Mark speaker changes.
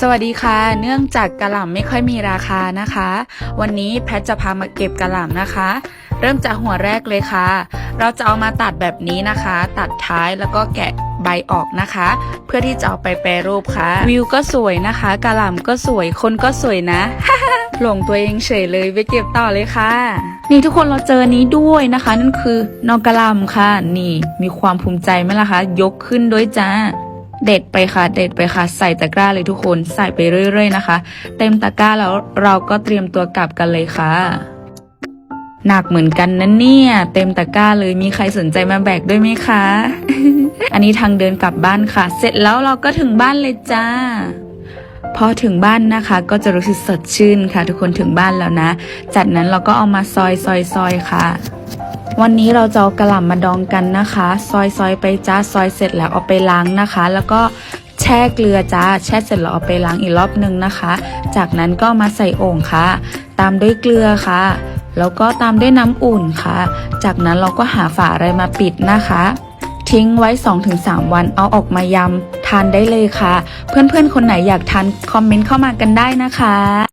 Speaker 1: สวัสดีค่ะ เนื่องจากกระหล่ำไม่ค่อยมีราคานะคะ วันนี้แพทจะพามาเก็บกระหล่ำนะคะ เริ่มจากหัวแรกเลยค่ะ เราจะเอามาตัดแบบนี้นะคะ ตัดท้ายแล้วก็แกะใบออกนะคะ เพื่อที่จะเอาไปแปรรูปค่ะ วิวก็สวยนะคะกระหล่ำก็สวยคนก็สวยนะหลงตัวเองเฉยเลยไปเก็บต่อเลยค่ะ นี่ทุกคนเราเจอนี้ด้วยนะคะ นั่นคือนอกกระหล่ำค่ะ นี่มีความภูมิใจไหมล่ะคะ ยกขึ้นด้วยจ้า เด็ดไปค่ะ เด็ดไปค่ะ ใส่ตะกร้าเลยทุกคนใส่ไปเรื่อย ๆ นะคะ เต็มตะกร้าแล้วเราก็เตรียมตัวกลับกันเลยค่ะหนักเหมือนกันนะเนี่ย เต็มตะกร้าเลยมีใครสนใจมาแบกด้วยไหมคะ อันนี้ทางเดินกลับบ้านค่ะ เสร็จแล้วเราก็ถึงบ้านเลยจ้า พอถึงบ้านนะคะ ก็จะรู้สึกสดชื่นค่ะ ทุกคนถึงบ้านแล้วนะ จากนั้นเราก็เอามาซอยซอยซอยค่ะ วันนี้เราจะเอากระหล่ำมาดองกันนะคะ ซอยซอยไปจ้าซอยเสร็จแล้วเอาไปล้างนะคะ แล้วก็แช่เกลือจ้าแช่เสร็จแล้วเอาไปล้างอีกรอบหนึ่งนะคะ จากนั้นก็มาใส่โอ่งค่ะ ตามด้วยเกลือค่ะ แล้วก็ตามด้วยน้ำอุ่นค่ะ จากนั้นเราก็หาฝาอะไรมาปิดนะคะทิ้งไว้ 2-3 วันเอาออกมายำ ทานได้เลยค่ะ เพื่อนๆ คนไหนอยากทาน คอมเมนต์เข้ามากันได้นะคะ